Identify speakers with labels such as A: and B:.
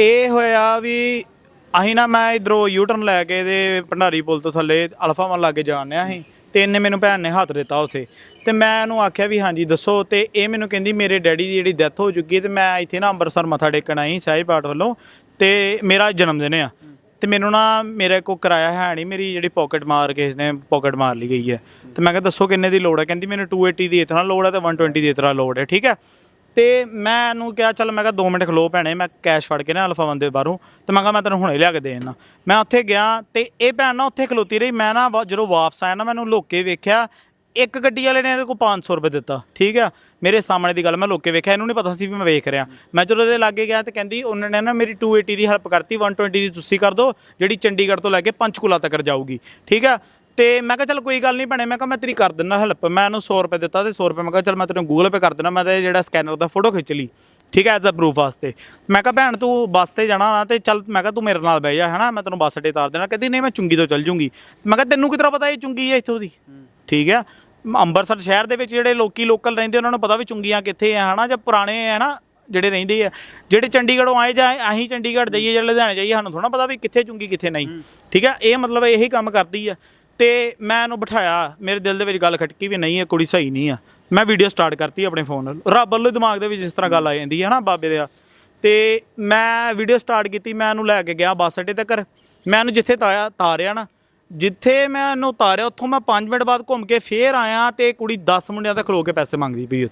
A: ਇਹ ਹੋਇਆ ਵੀ ਅਸੀਂ ਨਾ ਮੈਂ ਇਧਰੋਂ ਯੂ ਟਰਨ ਲੈ ਕੇ ਤੇ ਭੰਡਾਰੀ ਪੁਲ ਤੋਂ ਥੱਲੇ ਅਲਫਾ ਮਨ ਲਾਗੇ ਜਾਣਿਆ ਸੀ ਤੇ ਇਹਨੇ ਮੈਨੂੰ ਭੈਣ ਨੇ ਹੱਥ ਦਿੱਤਾ ਉੱਥੇ। ਤੇ ਮੈਂ ਇਹਨੂੰ ਆਖਿਆ ਵੀ ਹਾਂਜੀ ਦੱਸੋ ਤੇ ਇਹ ਮੈਨੂੰ ਕਹਿੰਦੀ ਮੇਰੇ ਡੈਡੀ ਦੀ ਜਿਹੜੀ ਡੈਥ ਹੋ ਚੁੱਕੀ ਹੈ ਤੇ ਮੈਂ ਇੱਥੇ ਨਾ ਅੰਮ੍ਰਿਤਸਰ ਮੱਥਾ ਟੇਕਣ ਆਈ ਸਹਿਜ ਪਾਠ ਵੱਲੋਂ ਤੇ ਮੇਰਾ ਜਨਮ ਦਿਨ ਆ। ਤੇ ਮੈਨੂੰ ਨਾ ਮੇਰੇ ਕੋ ਕਿਰਾਇਆ ਹੈ ਨਹੀਂ, ਮੇਰੀ ਜਿਹੜੀ ਪਾਕਟ ਮਾਰ ਕੇ ਇਸਨੇ ਪਾਕਟ ਮਾਰ ਲਈ ਗਈ ਹੈ। ਤੇ ਮੈਂ ਕਿਹਾ ਦੱਸੋ ਕਿੰਨੇ ਦੀ ਲੋੜ ਹੈ? ਕਹਿੰਦੀ ਮੈਨੂੰ 280 ਦੀ ਇਤਨਾ ਲੋੜ ਹੈ ਤੇ 120 ਦੀ ਇਤਨਾ ਲੋੜ ਹੈ, ਠੀਕ ਹੈ? ਤੇ ਮੈਂ ਇਹਨੂੰ ਕਿਹਾ, ਚੱਲ ਮੈਂ ਕਿਹਾ 2 ਮਿੰਟ ਖਲੋ ਭੈਣੇ, ਮੈਂ ਕੈਸ਼ ਫੜ ਕੇ ਨਾ ਅਲਫਾ ਬੰਦੇ ਬਾਹਰੋਂ, ਤੇ ਮੈਂ ਕਿਹਾ ਮੈਂ ਤੈਨੂੰ ਹੁਣੇ ਲਿਆ ਕੇ ਦੇ ਦਿੰਦਾ। ਮੈਂ ਉੱਥੇ ਗਿਆ ਤੇ ਇਹ ਭੈਣ ਨਾ ਉੱਥੇ ਖਲੋਤੀ ਰਹੀ। ਮੈਂ ਨਾ ਵਾ- ਜਦੋਂ ਵਾਪਸ ਆਇਆ ਨਾ ਮੈਨੂੰ ਲੋਕੇ ਵੇਖਿਆ। ਇੱਕ ਗੱਡੀ ਵਾਲੇ ਨੇ ਇਹਦੇ ਕੋਲ 500 ਰੁਪਏ ਦਿੱਤਾ, ਠੀਕ ਆ? ਮੇਰੇ ਸਾਹਮਣੇ ਦੀ ਗੱਲ, ਮੈਂ ਲੋਕੇ ਵੇਖਿਆ, ਇਹਨੂੰ ਨਹੀਂ ਪਤਾ ਸੀ ਵੀ ਮੈਂ ਵੇਖ ਰਿਹਾ। ਮੈਂ ਜਦੋਂ ਇਹਦੇ ਲਾਗੇ ਗਿਆ ਤੇ ਕਹਿੰਦੀ, ਉਹਨਾਂ ਨੇ ਨਾ ਮੇਰੀ 280 ਦੀ ਹੈਲਪ ਕਰਤੀ 120 ਦੀ ਤੁਸੀਂ ਕਰ ਦਿਓ ਜਿਹੜੀ ਚੰਡੀਗੜ੍ਹ ਤੋਂ ਲੈ ਕੇ ਪੰਚਕੂਲਾ ਤੱਕ ਜਾਊਗੀ, ਠੀਕ ਆ? ਤੇ ਮੈਂ ਕਿਹਾ ਚੱਲ ਕੋਈ ਗੱਲ ਨਹੀਂ ਭੈਣੇ ਮੈਂ ਕਿਹਾ ਮੈਂ ਤੇਰੀ ਕਰ ਦਿੰਦਾ ਹੈਲਪ ਮੈਂ ਇਹਨੂੰ 100 ਰੁਪਏ ਦਿੱਤਾ ਤੇ 100 ਰੁਪਏ ਮੈਂ ਕਿਹਾ ਚੱਲ ਮੈਂ ਤੈਨੂੰ ਗੂਗਲ ਪੇ ਕਰ ਦਿੰਦਾ ਮੈਂ ਤੇ ਜਿਹੜਾ ਸਕੈਨਰ ਦਾ ਫੋਟੋ ਖਿੱਚ ਲਈ। ਠੀਕ ਹੈ ਐਜ਼ ਅ ਪ੍ਰੂਫ ਵਾਸਤੇ। ਮੈਂ ਕਿਹਾ ਭੈਣ ਤੂੰ ਬੱਸ ਤੇ ਜਾਣਾ ਨਾ ਤੇ ਚੱਲ ਮੈਂ ਕਿਹਾ ਤੂੰ ਮੇਰੇ ਨਾਲ ਬਹਿ ਜਾ ਹਨਾ? ਮੈਂ ਤੈਨੂੰ ਬੱਸ ਅੱਡੇ ਤਾਰ ਦੇਣਾ। ਕਹਿੰਦੀ ਨਹੀਂ ਮੈਂ ਚੁੰਗੀ ਤੋਂ ਚੱਲ ਜੂੰਗੀ। ਮੈਂ ਕਿਹਾ ਤੈਨੂੰ ਕਿਤਰਾ ਪਤਾ ਇਹ ਚੁੰਗੀ ਹੈ ਇੱਥੋਂ ਦੀ? ਠੀਕ ਹੈ? ਅੰਮ੍ਰਿਤਸਰ ਸ਼ਹਿਰ ਦੇ ਵਿੱਚ ਜਿਹੜੇ ਲੋਕੀ ਲੋਕਲ ਰਹਿੰਦੇ ਉਹਨਾਂ ਨੂੰ ਪਤਾ ਵੀ ਚੁੰਗੀਆਂ ਕਿੱਥੇ ਆ ਹਨਾ? ਜਾਂ ਪੁਰਾਣੇ ਆ ਨਾ ਜਿਹੜੇ ਰਹਿੰਦੇ ਆ। ਜਿਹੜੇ ਚੰਡੀਗੜ੍ਹੋਂ ਆਏ ਜਾਂ ਅਸੀਂ ਚੰਡੀਗੜ੍ਹ ਜਾਈਏ ਜਾਂ ਲੁਧਿਆਣੇ ਜਾਈਏ ਸਾਨੂੰ ਥੋੜਾ ਪਤਾ ਵੀ ਕਿੱਥੇ ਚੁੰਗੀ ਕਿੱਥੇ ਨਹੀਂ। ਠੀਕ ਹੈ? ਇਹ ਮਤਲਬ ਇਹੀ ਕੰਮ ਕਰਦੀ ਆ। ਤੇ ਮੈਂ ਇਹਨੂੰ ਬਿਠਾਇਆ, ਮੇਰੇ ਦਿਲ ਦੇ ਵਿੱਚ ਗੱਲ ਖਟਕੀ ਵੀ ਨਹੀਂ ਇਹ ਕੁੜੀ ਸਹੀ ਨਹੀਂ ਆ। ਮੈਂ ਵੀਡੀਓ ਸਟਾਰਟ ਕਰਤੀ ਆਪਣੇ ਫੋਨ ਨਾਲ ਰੱਬ ਵੱਲੋਂ ਦਿਮਾਗ ਦੇ ਵਿੱਚ ਜਿਸ ਤਰ੍ਹਾਂ ਗੱਲ ਆ ਜਾਂਦੀ ਹੈ ਨਾ ਬਾਬੇ ਦੇ ਆ। ਤੇ ਮੈਂ ਵੀਡੀਓ ਸਟਾਰਟ ਕੀਤੀ, ਮੈਂ ਉਹਨੂੰ ਲੈ ਕੇ ਗਿਆ ਬੱਸ ਅੱਡੇ ਤੱਕ। ਮੈਂ ਇਹਨੂੰ ਜਿੱਥੇ ਤਾਇਆ, ਤਾਰਿਆ ਨਾ, ਜਿੱਥੇ ਮੈਂ ਇਹਨੂੰ ਤਾਰਿਆ, ਉੱਥੋਂ ਮੈਂ 5 ਮਿੰਟ ਬਾਅਦ ਘੁੰਮ ਕੇ ਫੇਰ ਆਇਆ ਤੇ ਕੁੜੀ 10 ਮੁੰਡਿਆਂ ਦਾ ਖਲੋ ਕੇ ਪੈਸੇ ਮੰਗਦੀ ਪਈ ਉੱਥੇ।